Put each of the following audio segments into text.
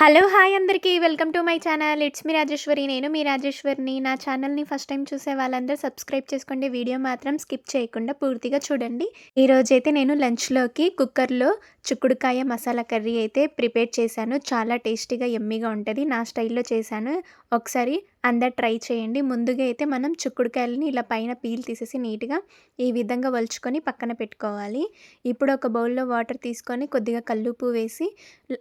Hello hi అందరికీ welcome to my channel. It's me Rajeshwari నేను మీ రాజేశ్వరిని. నా ఛానల్ని ఫస్ట్ టైం చూసే వాళ్ళందరూ సబ్స్క్రైబ్ చేసుకోండి. వీడియో మాత్రం స్కిప్ చేయకుండా పూర్తిగా చూడండి. ఈరోజైతే నేను లంచ్లోకి కుక్కర్లో చిక్కుడుకాయ మసాలా కర్రీ అయితే ప్రిపేర్ చేశాను. చాలా టేస్టీగా ఎమ్మీగా ఉంటుంది. నా స్టైల్లో చేశాను. ఒకసారి అందరు ట్రై చేయండి. ముందుగా అయితే మనం చిక్కుడుకాయలని ఇలా పైన పీల్ తీసేసి నీట్గా ఈ విధంగా వలుచుకొని పక్కన పెట్టుకోవాలి. ఇప్పుడు ఒక బౌల్లో వాటర్ తీసుకొని కొద్దిగా కల్లుపు వేసి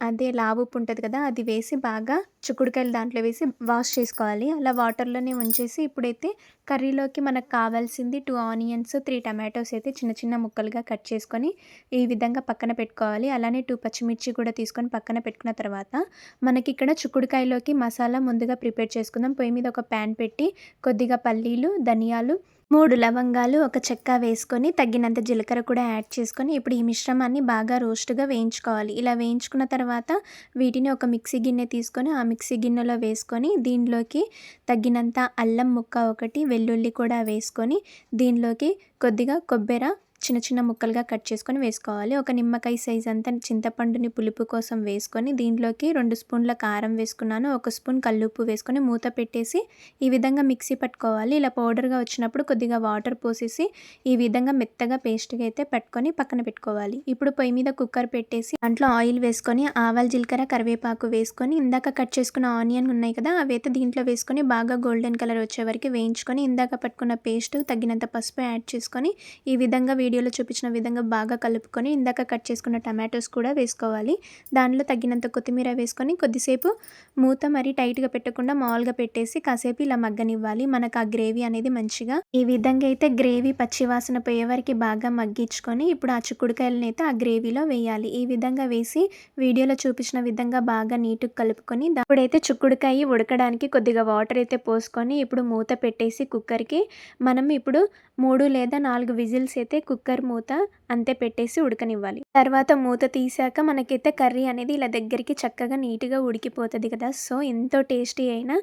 అదే లావుపు ఉంటుంది కదా అది వేసి బాగా చిక్కుడుకాయలు దాంట్లో వేసి వాష్ చేసుకోవాలి. అలా వాటర్లోనే ఉంచేసి ఇప్పుడైతే కర్రీలోకి మనకు కావాల్సింది టూ ఆనియన్స్ త్రీ టమాటోస్ అయితే చిన్న చిన్న ముక్కలుగా కట్ చేసుకొని ఈ విధంగా పక్కన పెట్టుకోవాలి. అలానే టూ పచ్చిమిర్చి కూడా తీసుకొని పక్కన పెట్టుకున్న తర్వాత మనకి ఇక్కడ చిక్కుడుకాయలోకి మసాలా ముందుగా ప్రిపేర్ చేసుకుందాం. పొయ్యి మీద ఒక ప్యాన్ పెట్టి కొద్దిగా పల్లీలు ధనియాలు మూడు లవంగాలు ఒక చెక్క వేసుకొని తగినంత జీలకర్ర కూడా యాడ్ చేసుకొని ఇప్పుడు ఈ మిశ్రమాన్ని బాగా రోస్ట్గా వేయించుకోవాలి. ఇలా వేయించుకున్న తర్వాత వీటిని ఒక మిక్సీ గిన్నె తీసుకొని ఆ మిక్సీ గిన్నెలో వేసుకొని దీనిలోకి తగినంత అల్లం ముక్క ఒకటి వెల్లుల్లి కూడా వేసుకొని దీనిలోకి కొద్దిగా కొబ్బరి చిన్న చిన్న ముక్కలుగా కట్ చేసుకొని వేసుకోవాలి. ఒక నిమ్మకాయ సైజ్ అంతా చింతపండుని పులుపు కోసం వేసుకొని దీంట్లోకి రెండు స్పూన్ల కారం వేసుకున్నాను. ఒక స్పూన్ కల్లుప్పు వేసుకొని మూత పెట్టేసి ఈ విధంగా మిక్సీ పట్టుకోవాలి. ఇలా పౌడర్గా వచ్చినప్పుడు కొద్దిగా వాటర్ పోసేసి ఈ విధంగా మెత్తగా పేస్ట్గా అయితే పట్టుకొని పక్కన పెట్టుకోవాలి. ఇప్పుడు పొయ్యి మీద కుక్కర్ పెట్టేసి దాంట్లో ఆయిల్ వేసుకొని ఆవాల జీలకర్ర కరివేపాకు వేసుకొని ఇందాక కట్ చేసుకున్న ఆనియన్ ఉన్నాయి కదా అవి అయితే దీంట్లో వేసుకొని బాగా గోల్డెన్ కలర్ వచ్చే వరకు వేయించుకొని ఇందాక పట్టుకున్న పేస్ట్ తగినంత పసుపు యాడ్ చేసుకొని ఈ విధంగా వీడియోలో చూపించిన విధంగా బాగా కలుపుకొని ఇందాక కట్ చేసుకున్న టమాటోస్ కూడా వేసుకోవాలి. దానిలో తగినంత కొత్తిమీర వేసుకొని కొద్దిసేపు మూత మరి టైట్గా పెట్టకుండా మామూలుగా పెట్టేసి కాసేపు ఇలా మగ్గనివ్వాలి. మనకు ఆ గ్రేవీ అనేది మంచిగా ఈ విధంగా అయితే గ్రేవీ పచ్చివాసన పోయే వరకు బాగా మగ్గించుకొని ఇప్పుడు ఆ చిక్కుడుకాయలను అయితే ఆ గ్రేవీలో వేయాలి. ఈ విధంగా వేసి వీడియోలో చూపించిన విధంగా బాగా నీటుగా కలుపుకొని ఇప్పుడైతే చిక్కుడుకాయ ఉడకడానికి కొద్దిగా వాటర్ అయితే పోసుకొని ఇప్పుడు మూత పెట్టేసి కుక్కర్కి మనం ఇప్పుడు మూడు లేదా నాలుగు విజిల్స్ అయితే కుక్కర్ మూత అంతే పెట్టేసి ఉడకనివ్వాలి. తర్వాత మూత తీసాక మనకైతే కర్రీ అనేది ఇలా దగ్గరికి చక్కగా నీట్గా ఉడికిపోతుంది కదా. సో ఎంతో టేస్టీ అయినా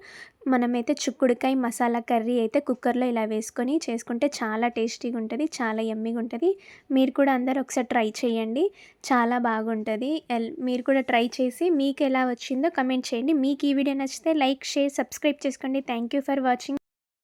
మనమైతే చుక్కుడుకాయ మసాలా కర్రీ అయితే కుక్కర్లో ఇలా వేసుకొని చేసుకుంటే చాలా టేస్టీగా ఉంటుంది చాలా ఎమ్మిగా ఉంటుంది. మీరు కూడా అందరు ఒకసారి ట్రై చేయండి చాలా బాగుంటుంది. మీరు కూడా ట్రై చేసి మీకు ఎలా వచ్చిందో కమెంట్ చేయండి. మీకు ఈ వీడియో నచ్చితే లైక్ షేర్ సబ్స్క్రైబ్ చేసుకోండి. Thank you for watching.